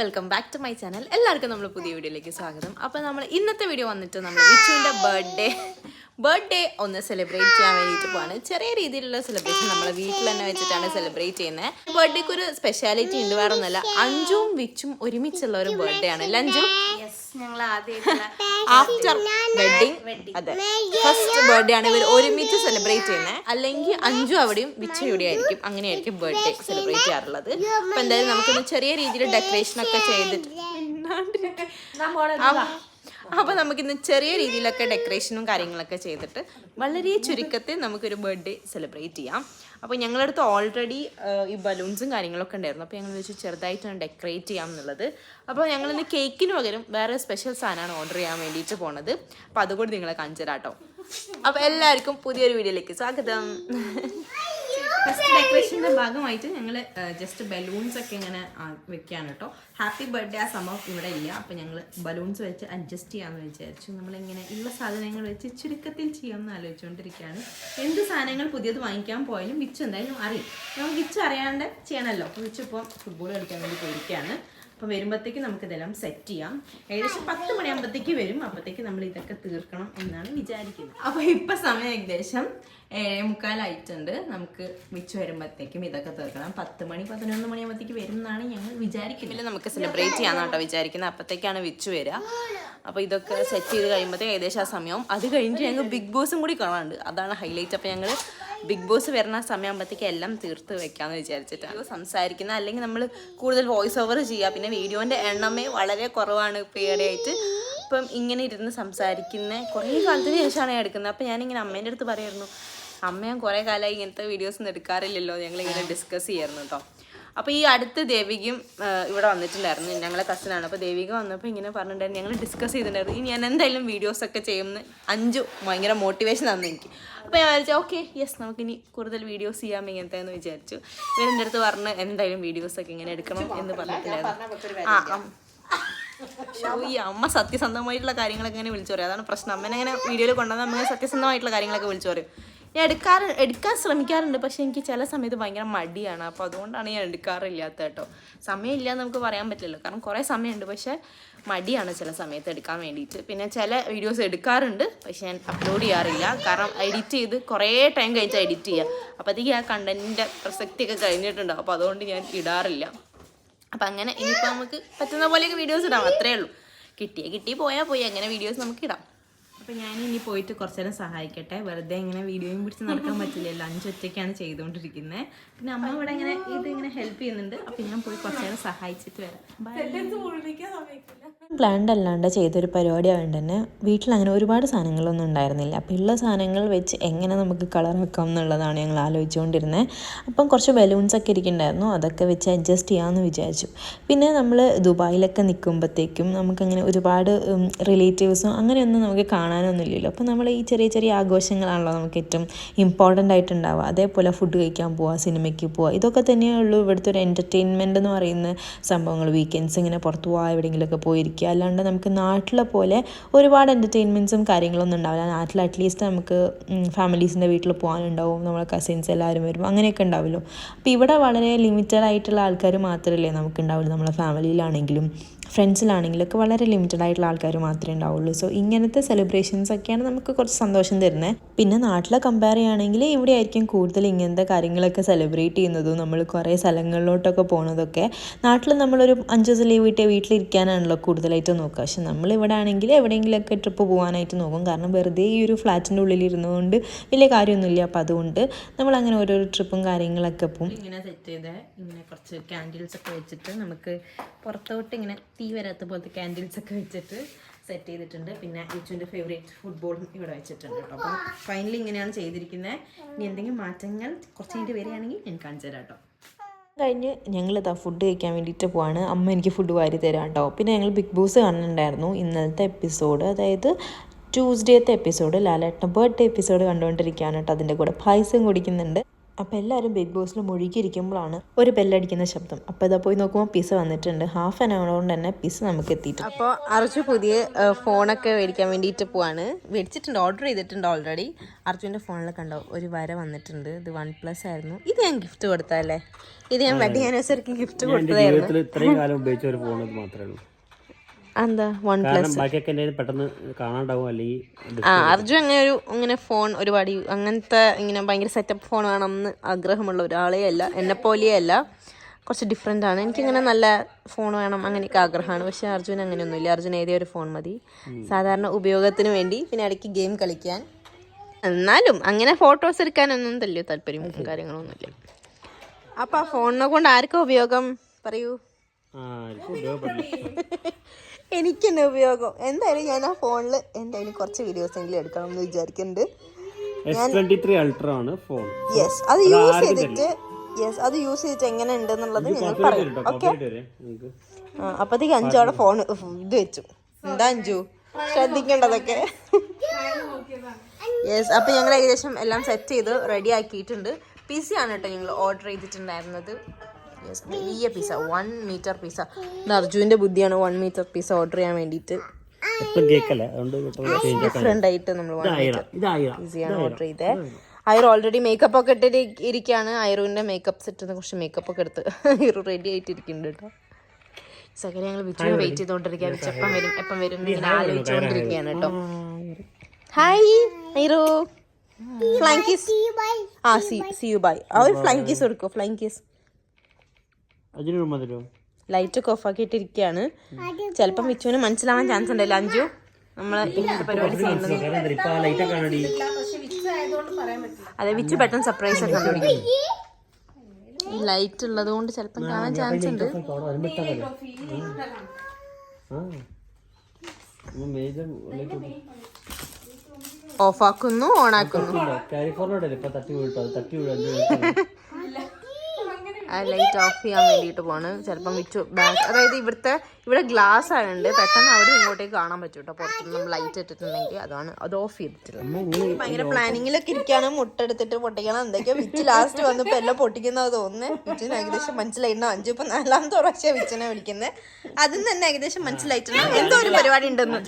Welcome back to my channel എല്ലാവർക്കും നമ്മൾ പുതിയ വീഡിയോയിലേക്ക് സ്വാഗതം. അപ്പോൾ നമ്മൾ ഇന്നത്തെ വീഡിയോ വന്നിട്ട് നമ്മൾ വിച്ചുവിന്റെ ബർത്ത്ഡേ ബർത്ത്ഡേ ഒന്ന് സെലിബ്രേറ്റ് ചെയ്യാൻ വേണ്ടിയിട്ട് പോവാണ്. ചെറിയ രീതിയിലുള്ള സെലിബ്രേഷൻ നമ്മൾ വീട്ടിൽ തന്നെ വെച്ചിട്ടാണ് സെലിബ്രേറ്റ് ചെയ്യുന്നത്. ബർത്ത്ഡേക്ക് ഒരു സ്പെഷ്യാലിറ്റി ഉണ്ട് വേറെ ഒന്നുമല്ല അഞ്ചും വിച്ചും ഒരുമിച്ചുള്ള ഒരു ബർത്ത്ഡേ ആണ്. അല്ല അഞ്ചു ഞങ്ങൾ ആദ്യമായിട്ടുള്ള ആഫ്റ്റർ വെഡിങ് അതെ. ഫസ്റ്റ് ബർത്ത്ഡേ ആണ് ഇവർ ഒരുമിച്ച് സെലിബ്രേറ്റ് ചെയ്യുന്നത് അല്ലെങ്കിൽ അഞ്ചു അവിടെയും വിച്ചയുടെ ഇവിടെ ആയിരിക്കും അങ്ങനെയായിരിക്കും ബർത്ത്ഡേ സെലിബ്രേറ്റ് ചെയ്യാറുള്ളത്. അപ്പൊ എന്തായാലും നമുക്കൊന്ന് ചെറിയ രീതിയിൽ ഡെക്കറേഷൻ ഒക്കെ ചെയ്തിട്ട് അപ്പൊ- അപ്പൊ നമുക്കിന്ന് ചെറിയ രീതിയിലൊക്കെ ഡെക്കറേഷനും കാര്യങ്ങളൊക്കെ ചെയ്തിട്ട് വളരെ ചുരുക്കത്തിൽ നമുക്കൊരു ബർത്ത്ഡേ സെലിബ്രേറ്റ് ചെയ്യാം. അപ്പോൾ ഞങ്ങളടുത്ത് ഓൾറെഡി ഈ ബലൂൺസും കാര്യങ്ങളൊക്കെ ഉണ്ടായിരുന്നു. അപ്പോൾ ഞങ്ങൾ വെച്ച് ചെറുതായിട്ടാണ് ഡെക്കറേറ്റ് ചെയ്യാം എന്നുള്ളത്. അപ്പോൾ ഞങ്ങളിന്ന് കേക്കിന് പകരം വേറെ സ്പെഷ്യൽ സാധനമാണ് ഓർഡർ ചെയ്യാൻ വേണ്ടിയിട്ട് പോണത്. അപ്പോൾ അതുകൂടി നിങ്ങളെ കാണിച്ചു തരാം കേട്ടോ. അപ്പോൾ എല്ലാവർക്കും പുതിയൊരു വീഡിയോയിലേക്ക് സ്വാഗതം. ഫസ്റ്റ് ഡെക്കറേഷന്റെ ഭാഗമായിട്ട് ഞങ്ങൾ ജസ്റ്റ് ബലൂൺസ് ഒക്കെ ഇങ്ങനെ വെക്കാണ് കേട്ടോ ഹാപ്പി ബർത്ത്ഡേ ആ സംഭവം ഇവിടെ ഇല്ല. അപ്പോൾ ഞങ്ങൾ ബലൂൺസ് വെച്ച് അഡ്ജസ്റ്റ് ചെയ്യാമെന്ന് വിചാരിച്ചു. നമ്മളിങ്ങനെ ഉള്ള സാധനങ്ങൾ വെച്ച് ചുരുക്കത്തിൽ ചെയ്യാമെന്ന് ആലോചിച്ചുകൊണ്ടിരിക്കുകയാണ് എന്ത് സാധനങ്ങൾ പുതിയത് വാങ്ങിക്കാൻ പോയാലും വിച്ച് എന്തായാലും അറിയും. നമുക്ക് വിച്ച് അറിയാണ്ട് ചെയ്യണമല്ലോ അപ്പോൾ വിച്ച് ഇപ്പോൾ ഫുട്ബോൾ കളിക്കാൻ വേണ്ടി പോയിരിക്കുകയാണ് അപ്പോൾ വരുമ്പോഴത്തേക്ക് നമുക്കിതെല്ലാം സെറ്റ് ചെയ്യാം. ഏകദേശം പത്ത് മണിയാകുമ്പോഴത്തേക്ക് വരും. അപ്പോഴത്തേക്ക് നമ്മൾ ഇതൊക്കെ തീർക്കണം എന്നാണ് വിചാരിക്കുന്നത്. അപ്പോൾ ഇപ്പം സമയം ഏകദേശം ഏഴേ മുക്കാലായിട്ടുണ്ട്. നമുക്ക് മിച്ച് വരുമ്പോഴത്തേക്കും ഇതൊക്കെ തീർക്കണം. പത്ത് മണി പതിനൊന്ന് മണിയാകുമ്പോഴത്തേക്ക് വരും എന്നാണ് ഞങ്ങൾ വിചാരിക്കുന്നത്. നമുക്ക് സെലിബ്രേറ്റ് ചെയ്യാന്നാട്ടോ വിചാരിക്കുന്നത്. അപ്പോഴത്തേക്കാണ് വിച്ച് വരിക. അപ്പോൾ ഇതൊക്കെ സെറ്റ് ചെയ്ത് കഴിയുമ്പോഴത്തേക്ക് ഏകദേശം ആ സമയം. അത് കഴിഞ്ഞിട്ട് ഞങ്ങൾ ബിഗ് ബോസും കൂടി കാണാനുണ്ട് അതാണ് ഹൈലൈറ്റ് അപ്പോൾ ഞങ്ങൾ ബിഗ് ബോസ് വരുന്ന സമയമാകുമ്പോഴത്തേക്ക് എല്ലാം തീർത്ത് വെക്കാമെന്ന് വിചാരിച്ചിട്ടാണ്. സംസാരിക്കുന്ന അല്ലെങ്കിൽ നമ്മൾ കൂടുതൽ വോയിസ് ഓവർ ചെയ്യുക. പിന്നെ വീഡിയോന്റെ എണ്ണമേ വളരെ കുറവാണ് പേടി ആയിട്ട് ഇപ്പം ഇങ്ങനെ ഇരുന്ന് സംസാരിക്കുന്ന കുറേ കാലത്തിന് ശേഷമാണ് എടുക്കുന്നത്. അപ്പം ഞാനിങ്ങനെ അമ്മേന്റെ അടുത്ത് പറയായിരുന്നു അമ്മ ഞാൻ കുറേ കാലമായി ഇങ്ങനത്തെ വീഡിയോസ് ഒന്നും എടുക്കാറില്ലല്ലോ. ഞങ്ങളിങ്ങനെ ഡിസ്കസ് ചെയ്യായിരുന്നു കേട്ടോ അപ്പോൾ ഈ അടുത്ത് ദേവികയും ഇവിടെ വന്നിട്ടുണ്ടായിരുന്നു. ഞങ്ങളെ കസിനാണ് അപ്പോൾ ദേവിക വന്നപ്പോൾ ഇങ്ങനെ പറഞ്ഞിട്ടുണ്ടായിരുന്നു. ഞങ്ങൾ ഡിസ്കസ് ചെയ്തിട്ടുണ്ടായിരുന്നു. ഇനി ഞാൻ എന്തായാലും വീഡിയോസ് ഒക്കെ ചെയ്യുമെന്ന് അഞ്ചു ഭയങ്കര മോട്ടിവേഷൻ തന്നു എനിക്ക്. അപ്പോൾ ഞാൻ വിചാരിച്ചു ഓക്കെ യെസ് നമുക്കിനി കൂടുതൽ വീഡിയോസ് ചെയ്യാം ഇങ്ങനത്തെ എന്ന് വിചാരിച്ചു ഇവരെന്റെ അടുത്ത് പറഞ്ഞ് എന്തായാലും വീഡിയോസ് ഒക്കെ ഇങ്ങനെ എടുക്കണം എന്ന് പറഞ്ഞിട്ടുണ്ടായിരുന്നു. ആ ഈ അമ്മ സത്യസന്ധമായിട്ടുള്ള കാര്യങ്ങളൊക്കെ ഇങ്ങനെ വിളിച്ചു പറയും. അതാണ് പ്രശ്നം. അമ്മനെ ഇങ്ങനെ വീഡിയോയിൽ കൊണ്ടുവന്നാൽ അമ്മ സത്യസന്ധമായിട്ടുള്ള കാര്യങ്ങളൊക്കെ വിളിച്ചു പറയും. ഞാൻ എടുക്കാറ് എടുക്കാൻ ശ്രമിക്കാറുണ്ട് പക്ഷെ എനിക്ക് ചില സമയത്ത് ഭയങ്കര മടിയാണ്. അപ്പോൾ അതുകൊണ്ടാണ് ഞാൻ എടുക്കാറില്ലാത്ത കേട്ടോ. സമയമില്ല എന്ന് നമുക്ക് പറയാൻ പറ്റില്ലല്ലോ. കാരണം കുറേ സമയമുണ്ട് പക്ഷേ മടിയാണ് ചില സമയത്ത് എടുക്കാൻ വേണ്ടിയിട്ട്. പിന്നെ ചില വീഡിയോസ് എടുക്കാറുണ്ട് പക്ഷേ ഞാൻ അപ്ലോഡ് ചെയ്യാറില്ല. കാരണം എഡിറ്റ് ചെയ്ത് കുറേ ടൈം കഴിഞ്ഞിട്ട് എഡിറ്റ് ചെയ്യുക അപ്പോഴത്തേക്ക് ആ കണ്ടന്റിന്റെ പ്രസക്തിയൊക്കെ കഴിഞ്ഞിട്ടുണ്ടാവും. അപ്പോൾ അതുകൊണ്ട് ഞാൻ ഇടാറില്ല. അപ്പം അങ്ങനെ ഇനിയിപ്പോൾ നമുക്ക് പറ്റുന്ന പോലെയൊക്കെ വീഡിയോസ് ഇടാം. അത്രേ ഉള്ളൂ. കിട്ടിയ കിട്ടി പോയാൽ പോയി. അങ്ങനെ വീഡിയോസ് നമുക്ക് ഇടാം. അപ്പം ഞാൻ ഇനി പോയിട്ട് കുറച്ച് നേരം സഹായിക്കട്ടെ. വെറുതെ ഇങ്ങനെ വീഡിയോയും പിടിച്ച് നടക്കാൻ പറ്റില്ലല്ലോ. അഞ്ചൊറ്റയ്ക്കാണ് ചെയ്തുകൊണ്ടിരിക്കുന്നത് പിന്നെ അമ്മ ഇവിടെ ഇങ്ങനെ ഇത് ഇങ്ങനെ ഹെൽപ്പ് ചെയ്യുന്നുണ്ട്. അപ്പം ഞാൻ പോയി കുറച്ച് നേരം സഹായിച്ചിട്ട് വരാം. പ്ലാൻഡ് അല്ലാണ്ട് ചെയ്തൊരു പരിപാടി ആയതുകൊണ്ട് തന്നെ വീട്ടിൽ അങ്ങനെ ഒരുപാട് സാധനങ്ങളൊന്നും ഉണ്ടായിരുന്നില്ല. അപ്പോൾ ഉള്ള സാധനങ്ങൾ വെച്ച് എങ്ങനെ നമുക്ക് കളർ വെക്കാം എന്നുള്ളതാണ് ഞങ്ങൾ ആലോചിച്ചുകൊണ്ടിരുന്നത് അപ്പം കുറച്ച് ബലൂൺസൊക്കെ ഇരിക്കുന്നുണ്ടായിരുന്നു. അതൊക്കെ വെച്ച് അഡ്ജസ്റ്റ് ചെയ്യാമെന്ന് വിചാരിച്ചു. പിന്നെ നമ്മൾ ദുബായിലൊക്കെ നിൽക്കുമ്പോഴത്തേക്കും നമുക്കങ്ങനെ ഒരുപാട് റിലേറ്റീവ്സും അങ്ങനെയൊന്നും നമുക്ക് കാണാനൊന്നുമില്ലല്ലോ. അപ്പോൾ നമ്മൾ ഈ ചെറിയ ചെറിയ ആഘോഷങ്ങളാണല്ലോ നമുക്ക് ഏറ്റവും ഇമ്പോർട്ടന്റ് ആയിട്ടുണ്ടാവുക. അതേപോലെ ഫുഡ് കഴിക്കാൻ പോവുക സിനിമയ്ക്ക് പോവുക ഇതൊക്കെ തന്നെയേ ഉള്ളൂ ഇവിടുത്തെ ഒരു എന്റർടൈൻമെന്റ് എന്ന് പറയുന്ന സംഭവങ്ങൾ. വീക്കെൻഡ്സ് ഇങ്ങനെ പുറത്ത് പോവുക എവിടെയെങ്കിലുമൊക്കെ പോയിരിക്കുക. അല്ലാണ്ട് നമുക്ക് നാട്ടിലെ പോലെ ഒരുപാട് എന്റർടൈൻമെന്റ്സും കാര്യങ്ങളൊന്നും ഉണ്ടാവില്ല. നാട്ടിൽ അറ്റ്ലീസ്റ്റ് നമുക്ക് ഫാമിലീസിന്റെ വീട്ടിൽ പോകാനുണ്ടാവും. നമ്മളെ കസിൻസ് എല്ലാവരും വരും അങ്ങനെയൊക്കെ ഉണ്ടാവുമല്ലോ. അപ്പോൾ ഇവിടെ വളരെ ലിമിറ്റഡ് ആയിട്ടുള്ള ആൾക്കാർ മാത്രമല്ലേ നമുക്ക് ഉണ്ടാവുള്ളൂ. നമ്മളെ ഫാമിലിയിലാണെങ്കിലും ഫ്രണ്ട്സിലാണെങ്കിലും ഒക്കെ വളരെ ലിമിറ്റഡ് ആയിട്ടുള്ള ആൾക്കാർ മാത്രമേ ഉണ്ടാവുള്ളൂ. സോ ഇങ്ങനത്തെ സെലിബ്രേഷൻസ് ഒക്കെയാണ് നമുക്ക് കുറച്ച് സന്തോഷം തരുന്നത് പിന്നെ നാട്ടിലെ കമ്പയർ ചെയ്യുകയാണെങ്കിൽ ഇവിടെ ആയിരിക്കും കൂടുതൽ ഇങ്ങനത്തെ കാര്യങ്ങളൊക്കെ സെലിബ്രേറ്റ് ചെയ്യുന്നതും നമ്മൾ കുറേ സ്ഥലങ്ങളിലോട്ടൊക്കെ പോകുന്നതൊക്കെ നാട്ടിൽ നമ്മളൊരു അഞ്ച് ദിവസം ലീവ് കിട്ടിയ വീട്ടിലിരിക്കാനാണല്ലോ കൂടുതലായിട്ട് നോക്കുക. പക്ഷെ നമ്മളിവിടെ ആണെങ്കിൽ എവിടെയെങ്കിലുമൊക്കെ ട്രിപ്പ് പോകാനായിട്ട് നോക്കും. കാരണം വെറുതെ ഈ ഒരു ഫ്ലാറ്റിന്റെ ഉള്ളിൽ ഇരുന്നുകൊണ്ട് വലിയ കാര്യമൊന്നുമില്ല. അപ്പം അതുകൊണ്ട് നമ്മൾ അങ്ങനെ ഓരോരോ ട്രിപ്പും കാര്യങ്ങളൊക്കെ പോകും ഇങ്ങനെ സെറ്റ് ചെയ്ത്. ഇങ്ങനെ കുറച്ച് ക്യാൻഡിൽസ് ഒക്കെ വെച്ചിട്ട് നമുക്ക് പുറത്തോട്ട് ഇങ്ങനെ തീ വരാത്ത പോലത്തെ ക്യാൻഡിൽസ് ഒക്കെ വെച്ചിട്ട് സെറ്റ് ചെയ്തിട്ടുണ്ട്. പിന്നെ യുച്ചുവിന്റെ ഫേവറേറ്റ് ഫുട്ബോളും ഇവിടെ വെച്ചിട്ടുണ്ട് കേട്ടോ. അപ്പം ഫൈനലി ഇങ്ങനെയാണ് ചെയ്തിരിക്കുന്നത് ഇനി എന്തെങ്കിലും മാറ്റങ്ങൾ കുറച്ച് കഴിഞ്ഞിട്ട് വരികയാണെങ്കിൽ ഞാൻ കാണിച്ചു തരാം കേട്ടോ. കഴിഞ്ഞ് ഞങ്ങൾ ഇതാ ഫുഡ് കഴിക്കാൻ വേണ്ടിയിട്ട് പോവാണ്. അമ്മ എനിക്ക് ഫുഡ് വാരി തരാം കേട്ടോ. പിന്നെ ഞങ്ങൾ ബിഗ് ബോസ് കാണുന്നുണ്ടായിരുന്നു ഇന്നലത്തെ എപ്പിസോഡ് അതായത് ട്യൂസ്ഡേത്തെ എപ്പിസോഡ് ലാലേട്ടന്റെ ബർത്ത്ഡേ എപ്പിസോഡ് കണ്ടുകൊണ്ടിരിക്കുകയാണ് കേട്ടോ. അതിന്റെ കൂടെ പായസം കുടിക്കുന്നുണ്ട്. അപ്പോൾ എല്ലാവരും ബിഗ് ബോസിൽ മുഴുകിയിരിക്കുമ്പോഴാണ് ഒരു ബെല്ലടിക്കുന്ന ശബ്ദം. അപ്പോൾ ഇതാ പോയി നോക്കുമ്പോൾ പിസ്സ വന്നിട്ടുണ്ട്. ഹാഫ് ആൻ അവർ കൊണ്ട് തന്നെ പിസ്സ നമുക്ക് എത്തിയിട്ടുണ്ട്. അപ്പോൾ അർജു പുതിയ ഫോണൊക്കെ മേടിക്കാൻ വേണ്ടിയിട്ട് പോവാണ്. മേടിച്ചിട്ടുണ്ട് ഓർഡർ ചെയ്തിട്ടുണ്ട് ഓൾറെഡി അർജുന്റെ ഫോണിൽ കണ്ടോ ഒരു വര വന്നിട്ടുണ്ട്. ഇത് വൺ പ്ലസ് ആയിരുന്നു. ഇത് ഞാൻ ഗിഫ്റ്റ് കൊടുത്തതല്ലേ? ഇത് ഞാൻ വെഡിങ് ആനിവേഴ്സറിക്ക് ഗിഫ്റ്റ് കൊടുത്തതായിരുന്നു. ഇത്രയും കാലം ഉപയോഗിച്ച ഒരു ഫോൺ ഇത് മാത്രമേ ഉള്ളൂ. എന്താ? വൺ പെട്ടെന്ന് കാണാണ്ടാവും അല്ലെങ്കിൽ ആ അർജുൻ അങ്ങനെ ഒരു ഇങ്ങനെ ഫോൺ ഒരുപാട് അങ്ങനത്തെ ഇങ്ങനെ ഭയങ്കര സെറ്റപ്പ് ഫോൺ വേണമെന്ന് ആഗ്രഹമുള്ള ഒരാളേ അല്ല. എന്നെ പോലെയേ അല്ല. കുറച്ച് ഡിഫറെന്റ് ആണ്. എനിക്കിങ്ങനെ നല്ല ഫോൺ വേണം അങ്ങനെയൊക്കെ ആഗ്രഹമാണ്. പക്ഷേ അർജുൻ അങ്ങനെയൊന്നുമില്ല. അർജുൻ ഏതേ ഒരു ഫോൺ മതി. സാധാരണ ഉപയോഗത്തിന് വേണ്ടി പിന്നെ ഇടയ്ക്ക് ഗെയിം കളിക്കാൻ. എന്നാലും അങ്ങനെ ഫോട്ടോസ് എടുക്കാനൊന്നും തല്ലോ താല്പര്യം കാര്യങ്ങളൊന്നുമില്ല. അപ്പം ആ ഫോണിനെ കൊണ്ട് ആർക്കും ഉപയോഗം? പറയൂ. എനിക്ക് തന്നെ ഉപയോഗം. എന്തായാലും ഞാൻ ആ ഫോണിൽ എന്തായാലും കുറച്ച് വീഡിയോസ് എങ്കിലും എടുക്കണം എന്ന് വിചാരിക്കുന്നുണ്ട് അൾട്ര ആണ് ഫോൺ യെസ് അത് യൂസ് ചെയ്തിട്ട് യെസ് അത് യൂസ് ചെയ്തിട്ട് എങ്ങനെ ഉണ്ട് എന്നുള്ളത് ഞങ്ങൾ പറയും. ഓക്കെ അപ്പത്തേക്ക് അഞ്ചോടെ ഫോൺ ഇത് വെച്ചു. എന്താ അഞ്ചു? ശ്രദ്ധിക്കേണ്ടതൊക്കെ. യെസ് അപ്പൊ ഞങ്ങൾ ഏകദേശം എല്ലാം സെറ്റ് ചെയ്ത് റെഡി ആക്കിയിട്ടുണ്ട്. പിസ ആണ് കേട്ടോ ഞങ്ങൾ ഓർഡർ ചെയ്തിട്ടുണ്ടായിരുന്നത്. യെസ് വലിയ പിസ വൺ മീറ്റർ പിസ ഇത് അർജുവിന്റെ ബുദ്ധിയാണ് വൺ മീറ്റർ പിസ ഓർഡർ ചെയ്യാൻ വേണ്ടിയിട്ട്. ഐർ കേക്കല്ലേ? ആയിട്ട് നമ്മൾ വൺ ഓർഡർ അയർ ഓൾറെഡി മേക്കപ്പ് ഒക്കെ ഇട്ടിട്ട് ഇരിക്കുകയാണ് ഐറുവിന്റെ മേക്കപ്പ് സെറ്റ് കുറച്ച് മേക്കപ്പ് ഒക്കെ എടുത്ത് അയറു റെഡി ആയിട്ട് ഇരിക്കുന്നുണ്ട് കേട്ടോ. സെക്കൻഡ് ഞങ്ങൾ വിച്ചുവിനെ വെയിറ്റ് ചെയ്തോണ്ടിരിക്കുക വിച്ച് എപ്പം വരും എപ്പം വരും ഇങ്ങനെ ആലോചിച്ചുകൊണ്ടിരിക്കുകയാണ് കേട്ടോ. ഹായ് അയറു ഫ്ലൈ കിസ് ആ സി സി യു ബൈ ആ ഒരു ഫ്ലൈ കിസ് കൊടുക്കോ ഫ്ലൈ കിസ് ലൈറ്റ് ഒക്കെ ഓഫ് ആക്കിയിട്ടിരിക്കുകയാണ് ചിലപ്പം വിച്ചുവിന് മനസ്സിലാവാൻ ചാൻസ് ഉണ്ടല്ലോ അഞ്ചു. നമ്മൾ ഇങ്ങനത്തെ പരിപാടി ചെയ്യുന്നത്. കാരണം ഇപ്പൊ ലൈറ്റ് ഒക്കെ കാണടി അതെ വിച്ചു പെട്ടെന്ന് സർപ്രൈസ് ഒക്കെ കണ്ടുപിടിക്കും ലൈറ്റ് ഉള്ളത് കൊണ്ട് ചിലപ്പം കാണാൻ ചാൻസ് ഉണ്ട്. ഓഫാക്കുന്നു ഓണാക്കുന്നു ആ. മേജർ ലൈറ്റ് ഓഫ് ആക്കുന്നു ഓൺ ആക്കുന്നു. കാലിഫോർണിയ ഇപ്പൊ തട്ടി വീട്ടോ തട്ടി വീഴും. അഞ്ച് മിനിറ്റ് ആ ലൈറ്റ് ഓഫ് ചെയ്യാൻ വേണ്ടിയിട്ട് പോണ് ചിലപ്പം വിച്ചു ബാക്ക് അതായത് ഇവിടുത്തെ ഇവിടെ ഗ്ലാസ് ആയതുകൊണ്ട് പെട്ടെന്ന് അവിടെ ഇങ്ങോട്ടേക്ക് കാണാൻ പറ്റും കേട്ടോ. പുറത്തുനിന്ന് നമ്മൾ ലൈറ്റ് ഇട്ടിട്ടുണ്ടെങ്കിൽ അതാണ് അത് ഓഫ് ചെയ്തിട്ടുള്ളത്. ഭയങ്കര പ്ലാനിങ്ങിലൊക്കെ ഇരിക്കുകയാണ് മുട്ട എടുത്തിട്ട് പൊട്ടിക്കണം. എന്തൊക്കെയോ വിച്ച് ലാസ്റ്റ് വന്നപ്പോൾ എല്ലാം പൊട്ടിക്കുന്നത് തോന്നുന്നത് വിച്ചിന് ഏകദേശം മനസ്സിലായിരുന്നു അഞ്ചു ഇപ്പൊ നാലാമത്തെ പ്രാവശ്യം വിച്ചിനെ വിളിക്കുന്നത് അതിൽ തന്നെ ഏകദേശം മനസ്സിലായിട്ടുണ്ട്? എന്തോ ഒരു പരിപാടി ഉണ്ടെന്ന്.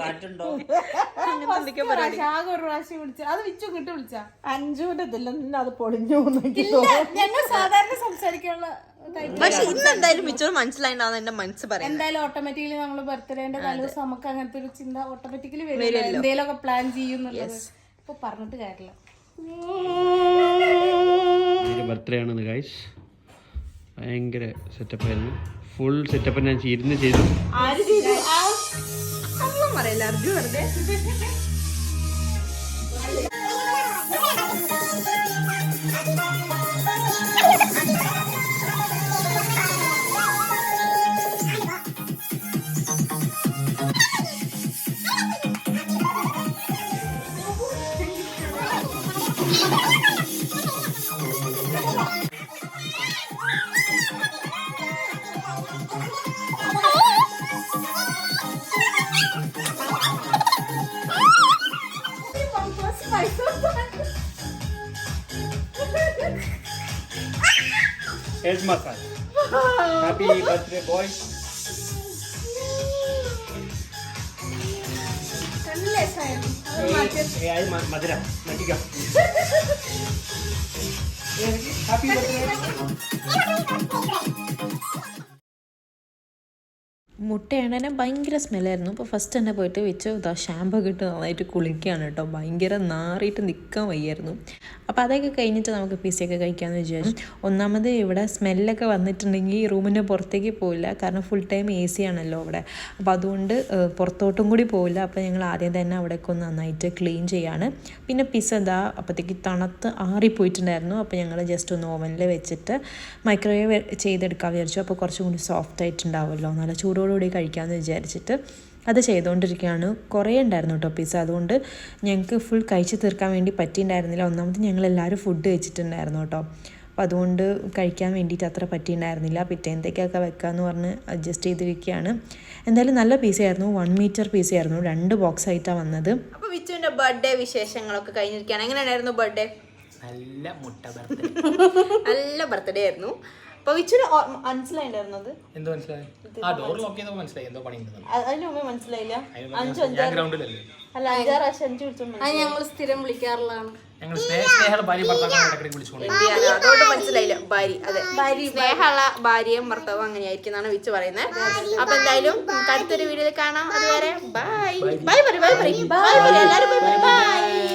കാറ്റുണ്ടോ? കൊണ്ടതില്ല എന്തൊക്കെയോ പരിപാടി. അത് വിച്ചു കിട്ടി വിളിച്ചാ. അഞ്ചുവിന്റെ ഇതിൽ നിന്ന് അത് പൊളിഞ്ഞു ഞങ്ങൾ സാധാരണ സംസാരിക്കാനുള്ള. പക്ഷെ ഇന്ന് എന്തായാലും വിച്ചോട് മനസ്സിലായിണ്ടാവുന്ന എന്റെ മനസ്സ് പറയാം എന്തായാലും ഓട്ടോമാറ്റിക്കലി നമ്മൾ ബർത്ത്ഡേന്റെ തലേദിവസം നമുക്ക് അങ്ങനത്തെ ഒരു ചിന്ത ഓട്ടോമാറ്റിക്കലി വരും. എന്തേലൊക്കെ ഒക്കെ പ്ലാൻ ചെയ്യുന്നുള്ളത്. ഇപ്പൊ പറഞ്ഞിട്ട് കാര്യമില്ല. ബർത്ത്ഡേ ആണ് ഗൈസ് ഭയങ്കര സെറ്റപ്പ് ആയിരുന്നു. ഫുൾ സെറ്റപ്പ് ഞാൻ ഇരുന്ന് ചെയ്തു. പറയല്ല അർജു വെറുതെ. Head massage. Happy birthday, boy. ए आई मधुरा नटिका हैप्पी बर्थडे മുട്ടയാണേനെ ഭയങ്കര സ്മെല്ലായിരുന്നു. അപ്പോൾ ഫസ്റ്റ് തന്നെ പോയിട്ട് വെച്ച് ഇതാ ഷാമ്പൊക്കെ ഇട്ട് നന്നായിട്ട് കുളിക്കുകയാണ് കേട്ടോ ഭയങ്കര നാറിയിട്ട് നിൽക്കാൻ വയ്യായിരുന്നു. അപ്പോൾ അതൊക്കെ കഴിഞ്ഞിട്ട് നമുക്ക് പിസയൊക്കെ കഴിക്കാമെന്ന് വിചാരിച്ചു. ഒന്നാമത് ഇവിടെ സ്മെല്ലൊക്കെ വന്നിട്ടുണ്ടെങ്കിൽ റൂമിന്റെ പുറത്തേക്ക് പോയില്ല കാരണം ഫുൾ ടൈം എ സി ആണല്ലോ അവിടെ. അപ്പോൾ അതുകൊണ്ട് പുറത്തോട്ടും കൂടി പോയില്ല അപ്പോൾ ഞങ്ങൾ ആദ്യം തന്നെ അവിടെയൊക്കെ ഒന്ന് നന്നായിട്ട് ക്ലീൻ ചെയ്യാണ്. പിന്നെ പിസ ഇതാ അപ്പോഴത്തേക്ക് തണുത്ത് ആറിപ്പോയിട്ടുണ്ടായിരുന്നു. അപ്പോൾ ഞങ്ങൾ ജസ്റ്റ് ഒന്ന് ഓവനിൽ വെച്ചിട്ട് മൈക്രോവേവ് ചെയ്തെടുക്കാൻ വിചാരിച്ചു. അപ്പോൾ കുറച്ചും കൂടി സോഫ്റ്റ് ആയിട്ടുണ്ടാവുമല്ലോ. നല്ല ചൂടോടുകൂടി കഴിക്കാമെന്ന് വിചാരിച്ചിട്ട് അത് ചെയ്തുകൊണ്ടിരിക്കുകയാണ് കുറേ ഉണ്ടായിരുന്നു കേട്ടോ പിസ്സ അതുകൊണ്ട് ഞങ്ങൾക്ക് ഫുൾ കഴിച്ച് തീർക്കാൻ വേണ്ടി പറ്റിയിട്ടുണ്ടായിരുന്നില്ല ഒന്നാമത് ഞങ്ങൾ എല്ലാവരും ഫുഡ് കഴിച്ചിട്ടുണ്ടായിരുന്നു കേട്ടോ അപ്പോൾ അതുകൊണ്ട് കഴിക്കാൻ വേണ്ടിയിട്ട് അത്ര പറ്റിയിട്ടുണ്ടായിരുന്നില്ല പിറ്റേന്നത്തേക്കൊക്കെ വെക്കാമെന്ന് പറഞ്ഞ് അഡ്ജസ്റ്റ് ചെയ്തിരിക്കുകയാണ്. എന്തായാലും നല്ല പീസയായിരുന്നു വൺ മീറ്റർ പീസയായിരുന്നു രണ്ട് ബോക്സ് ആയിട്ടാണ് വന്നത്. അപ്പോൾ വിച്ചുവിന്റെ ബർത്ത്ഡേ വിശേഷങ്ങളൊക്കെ കഴിഞ്ഞിരിക്കുകയാണ്. എങ്ങനെയായിരുന്നു ബർത്ത്ഡേ നല്ല മുട്ട ബർത്ത്ഡേ നല്ല ബർത്ത്ഡേ ആയിരുന്നു. ഓ- മനസ്സിലായിട്ടുണ്ടായിരുന്നത് എന്തോ മനസ്സിലായി? ആ ഡോർ ലോക്ക് ചെയ്തപ്പോൾ മനസ്സിലായി. എന്തോ പണി അതിന് മുമ്പേ മനസ്സിലായില്ല. അഞ്ചു അഞ്ചാറ് ഗ്രൗണ്ടിലല്ലേ? അല്ല അഞ്ചാറ് പ്രാവശ്യം അഞ്ചു വിളിച്ചോണ്ട് അത് ഞങ്ങൾ സ്ഥിരം വിളിക്കാറുള്ളതാണ്. ഞങ്ങൾ സ്നേഹ ഭാര്യ ഭർത്താക്കളെ ഇടയ്ക്കിടയ്ക്ക് വിളിച്ചുകൊണ്ട്? അതുകൊണ്ട് മനസ്സിലായില്ല. ഭാര്യ അതെ. സ്നേഹമുള്ള ഭാര്യയും ഭർത്താവും അങ്ങനെയായിരിക്കും എന്നാണ് വിച്ച് പറയുന്നത് അപ്പൊ എന്തായാലും അടുത്തൊരു വീഡിയോയിൽ കാണാം. അതുവരെ ബൈ ബൈ പറയും ബൈ പറയും ബൈ പറയും എല്ലാവരും ബൈ പറയും